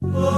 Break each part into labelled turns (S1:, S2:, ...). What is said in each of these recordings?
S1: Oh.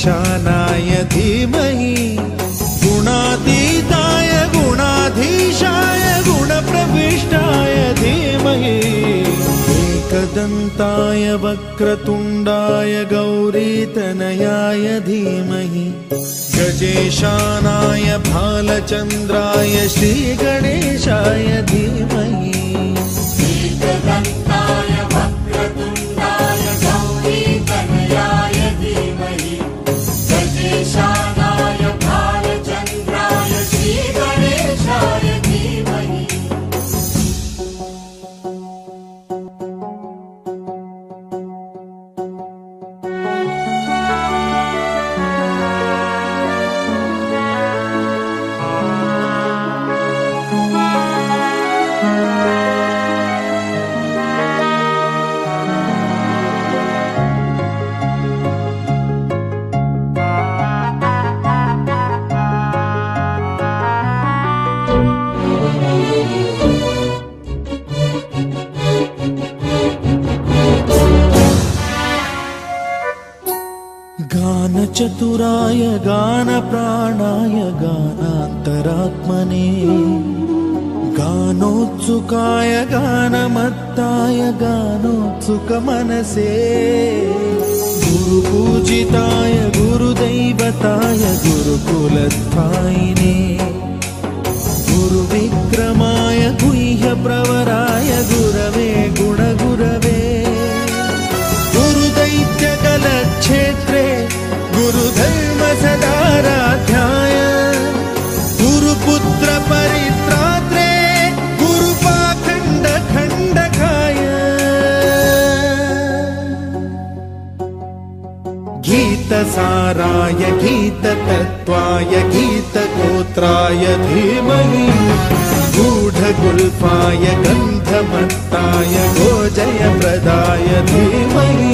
S1: गुणेशानाय धीमहि गुणातीताय गुणाधीशाय गुणप्रविष्टाय धीमहि। एकदन्ताय वक्रतुण्डाय गौरीतनयाय धीमहि। गजेशानाय भालचन्द्राय श्रीगणेशाय धीमहि गानचतुराय गानप्राणाय गानान्तरात्मने गानोत्सुकाय गानमत्ताय गानोत्सुकमनसे गुरुपूजिताय गुरुदैवताय गुरुकुलस्थायिने गुरुविक्रमाय गुह्यप्रवराय गुरवे गुणगुरवे गुरुदैत्यकलक्षेत्रे गुरुधर्म सदाराध्याय गुरुपुत्र परित्रात्रे गुरुपाखण्ड खण्डकाय गीतसाराय गीततत्त्वाय गीतगोत्राय धीमहि गूढगुल्फाय गन्धमत्ताय गोजयप्रदाय धीमहि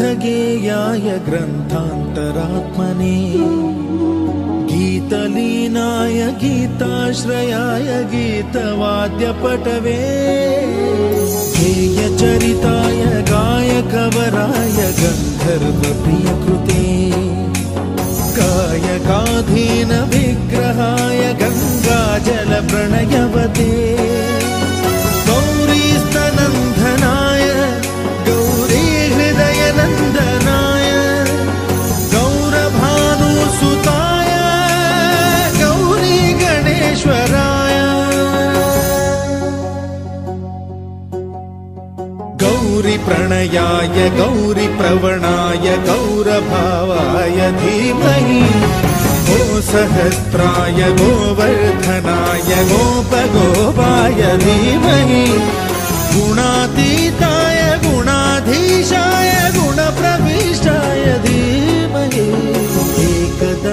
S1: ग्रन्थगेयाय ग्रन्थान्तरात्मने गीतलीनाय गीताश्रयाय गीतवाद्यपटवे हेयचरिताय गायकवराय गन्धर्वप्रियकृते गायकाधीनविग्रहाय गङ्गाजलप्रणयवते तनयाय गौरिप्रवणाय गौरभावाय धीमहि। गो सहस्राय गोवर्धनाय गोपगोपाय धीमहि। गुणातीताय गुणाधीशाय गुणप्रविष्टाय धीमहि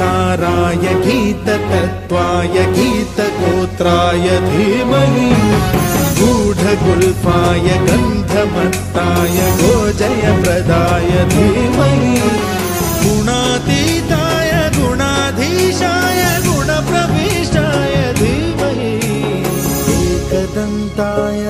S1: गीतसाराय गीततत्त्वाय गीतगोत्राय धीमहि गूढगुल्फाय गन्धमत्ताय गोजयप्रदाय धीमहि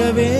S1: காட்டவே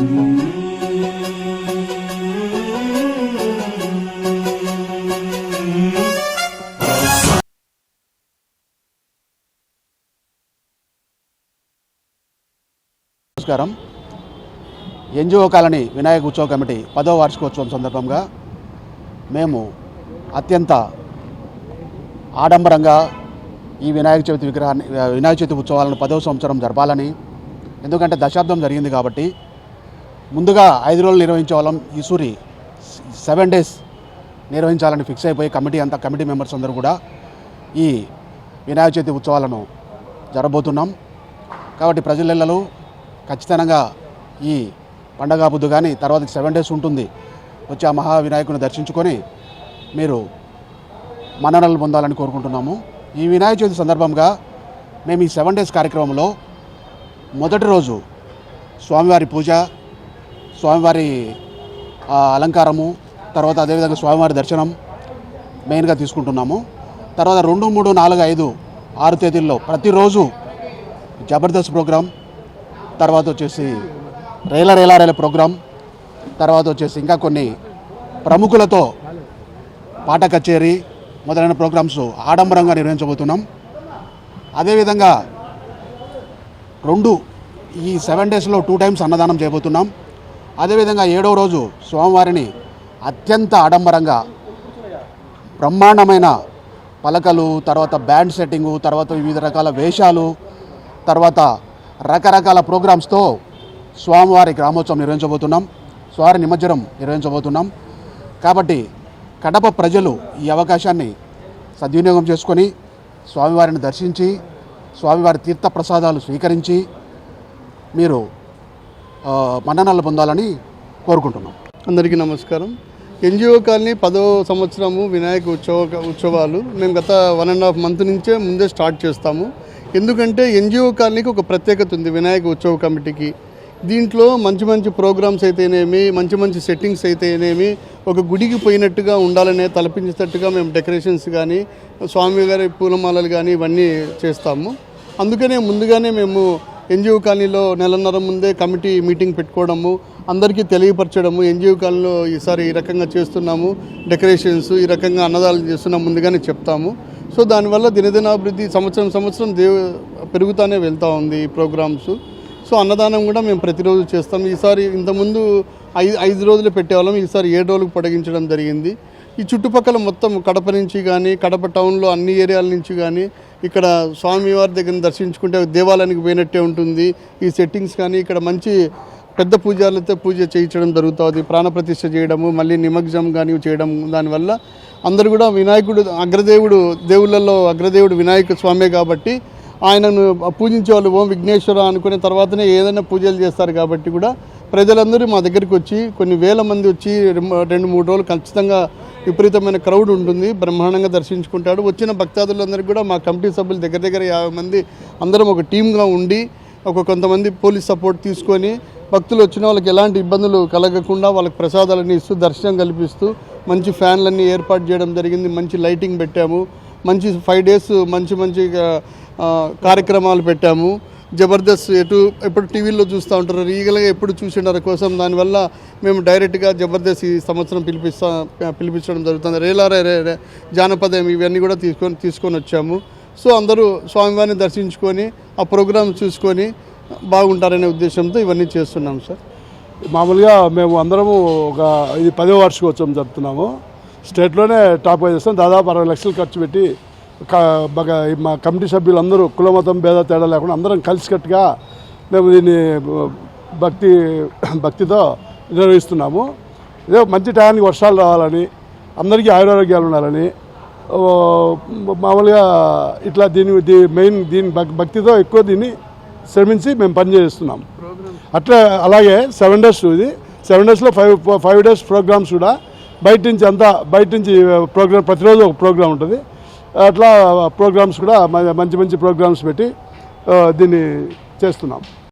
S2: నమస్కారం. ఎన్జిఓ కాలనీ వినాయక ఉత్సవ కమిటీ పదవ వార్షికోత్సవం సందర్భంగా మేము అత్యంత ఆడంబరంగా ఈ వినాయక చవితి విగ్రహాన్ని వినాయక చవితి ఉత్సవాలను పదవ సంవత్సరం జరపాలని ఎందుకంటే దశాబ్దం జరిగింది కాబట్టి ముందుగా ఐదు రోజులు నిర్వహించే వాళ్ళం ఈ సూరి. సెవెన్ డేస్ నిర్వహించాలని ఫిక్స్ అయిపోయి కమిటీ అంతా కమిటీ మెంబర్స్ అందరూ కూడా ఈ వినాయక చవితి ఉత్సవాలను జరబోతున్నాం. కాబట్టి ప్రజలలో ఖచ్చితంగా ఈ పండగ బుద్ధు కానీ తర్వాత సెవెన్ డేస్ ఉంటుంది. వచ్చి ఆ మహావినాయకుని దర్శించుకొని మీరు మన్ననలు పొందాలని కోరుకుంటున్నాము. ఈ వినాయక చవితి సందర్భంగా మేము ఈ సెవెన్ డేస్ కార్యక్రమంలో మొదటి రోజు స్వామివారి పూజ స్వామివారి అలంకారము తర్వాత అదేవిధంగా స్వామివారి దర్శనం మెయిన్గా తీసుకుంటున్నాము. తర్వాత రెండు మూడు నాలుగు ఐదు ఆరు తేదీల్లో ప్రతిరోజు జబర్దస్త్ ప్రోగ్రాం తర్వాత వచ్చేసి రేల రేలా రేల ప్రోగ్రాం తర్వాత వచ్చేసి ఇంకా కొన్ని ప్రముఖులతో పాట కచేరీ మొదలైన ప్రోగ్రామ్స్ ఆడంబరంగా నిర్వహించబోతున్నాం. అదేవిధంగా రెండు ఈ సెవెన్ డేస్లో టూ టైమ్స్ అన్నదానం చేయబోతున్నాం. అదేవిధంగా ఏడవ రోజు స్వామివారిని అత్యంత ఆడంబరంగా బ్రహ్మాండమైన పలకలు తర్వాత బ్యాండ్ సెట్టింగు తర్వాత వివిధ రకాల వేషాలు తర్వాత రకరకాల ప్రోగ్రామ్స్తో స్వామివారి గ్రామోత్సవం నిర్వహించబోతున్నాం. స్వామి నిమజ్జనం నిర్వహించబోతున్నాం. కాబట్టి కడప ప్రజలు ఈ అవకాశాన్ని సద్వినియోగం చేసుకొని స్వామివారిని దర్శించి స్వామివారి తీర్థ ప్రసాదాలు స్వీకరించి మీరు మన్ననలు పొందాలని కోరుకుంటున్నాం.
S3: అందరికీ నమస్కారం. ఎన్జిఓ కాలనీ పదో సంవత్సరము వినాయక ఉత్సవ ఉత్సవాలు మేము గత వన్ అండ్ హాఫ్ మంత్ నుంచే ముందే స్టార్ట్ చేస్తాము. ఎందుకంటే ఎన్జిఓ కాలనీకి ఒక ప్రత్యేకత ఉంది వినాయక ఉత్సవ కమిటీకి. దీంట్లో మంచి మంచి ప్రోగ్రామ్స్ అయితేనేమి మంచి మంచి సెట్టింగ్స్ అయితేనేమి ఒక గుడికి పోయినట్టుగా ఉండాలనే తలపించేటట్టుగా మేము డెకరేషన్స్ కానీ స్వామివారి పూలమాలలు కానీ ఇవన్నీ చేస్తాము. అందుకనే ముందుగానే మేము ఎన్జిఓ కాలనీలో నెలన్నర ముందే కమిటీ మీటింగ్ పెట్టుకోవడము అందరికీ తెలియపరచడము ఎన్జిఓ కాలనీలో ఈసారి ఈ రకంగా చేస్తున్నాము డెకరేషన్స్ ఈ రకంగా అన్నదాలు చేస్తున్నాం ముందుగానే చెప్తాము. సో దానివల్ల దినదినాభివృద్ధి సంవత్సరం సంవత్సరం దేవు పెరుగుతూనే వెళ్తూ ఉంది ఈ ప్రోగ్రామ్స్. సో అన్నదానం కూడా మేము ప్రతిరోజు చేస్తాం. ఈసారి ఇంతకుముందు ఐదు ఐదు రోజులు పెట్టేవాళ్ళం ఈసారి ఏడు రోజులకు పొడిగించడం జరిగింది. ఈ చుట్టుపక్కల మొత్తం కడప నుంచి కానీ కడప టౌన్లో అన్ని ఏరియాల నుంచి కానీ ఇక్కడ స్వామివారి దగ్గర దర్శించుకుంటే దేవాలయానికి పోయినట్టే ఉంటుంది. ఈ సెట్టింగ్స్ కానీ ఇక్కడ మంచి పెద్ద పూజలతో పూజ చేయించడం జరుగుతుంది. ప్రాణప్రతిష్ఠ చేయడము మళ్ళీ నిమగ్జం కానీ చేయడం దానివల్ల అందరూ కూడా వినాయకుడు అగ్రదేవుడు దేవుళ్ళల్లో అగ్రదేవుడు వినాయక స్వామే కాబట్టి ఆయనను పూజించే వాళ్ళు ఓం విఘ్నేశ్వర అనుకునే తర్వాతనే ఏదైనా పూజలు చేస్తారు కాబట్టి కూడా ప్రజలందరూ మా దగ్గరికి వచ్చి కొన్ని వేల మంది వచ్చి రెండు మూడు రోజులు ఖచ్చితంగా విపరీతమైన క్రౌడ్ ఉంటుంది. బ్రహ్మాండంగా దర్శించుకుంటాడు. వచ్చిన భక్తాదులందరికీ కూడా మా కమిటీ సభ్యులు దగ్గర దగ్గర యాభై మంది అందరం ఒక టీమ్గా ఉండి ఒక కొంతమంది పోలీస్ సపోర్ట్ తీసుకొని భక్తులు వచ్చిన వాళ్ళకి ఎలాంటి ఇబ్బందులు కలగకుండా వాళ్ళకి ప్రసాదాలని ఇస్తూ దర్శనం కల్పిస్తూ మంచి ఫ్యాన్లన్నీ ఏర్పాటు చేయడం జరిగింది. మంచి లైటింగ్ పెట్టాము. మంచి ఫైవ్ డేస్ మంచి మంచి కార్యక్రమాలు పెట్టాము. జబర్దస్త్ ఎటు ఎప్పుడు టీవీలో చూస్తూ ఉంటారు. రీగల్గా ఎప్పుడు చూసిండారు కోసం దానివల్ల మేము డైరెక్ట్గా జబర్దస్త్ ఈ సంవత్సరం పిలిపిస్తా పిలిపించడం జరుగుతుంది. రేలారే రే జానపదం ఇవన్నీ కూడా తీసుకొని తీసుకొని వచ్చాము. సో అందరూ స్వామివారిని దర్శించుకొని ఆ ప్రోగ్రామ్ చూసుకొని బాగుంటారనే ఉద్దేశంతో ఇవన్నీ చేస్తున్నాం సార్.
S4: మామూలుగా మేము అందరము ఒక ఇది పదో వార్షికోత్సవం జరుపుతున్నాము. స్టేట్లోనే టాప్ చేస్తాం దాదాపు అరవై లక్షలు ఖర్చు పెట్టి మా కమిటీ సభ్యులందరూ కులమతం భేద తేడా లేకుండా అందరం కలిసికట్టుగా మేము దీన్ని భక్తి భక్తితో నిర్వహిస్తున్నాము. ఇదే మంచి టయానికి వర్షాలు రావాలని అందరికీ ఆయురారోగ్యాలు ఉండాలని మామూలుగా ఇట్లా దీని దీ మెయిన్ దీని భక్- భక్తితో ఎక్కువ దీన్ని శ్రమించి మేము పనిచేస్తున్నాం అట్లా అలాగే సెవెన్ డేస్ ఇది. సెవెన్ డేస్లో ఫైవ్ ఫైవ్ డేస్ ప్రోగ్రామ్స్ కూడా బయట నుంచి అంతా బయట నుంచి ప్రోగ్రామ్ ప్రతిరోజు ఒక ప్రోగ్రామ్ ఉంటుంది. అట్లా ప్రోగ్రామ్స్ కూడా మంచి మంచి ప్రోగ్రామ్స్ పెట్టి దీన్ని చేస్తున్నాం.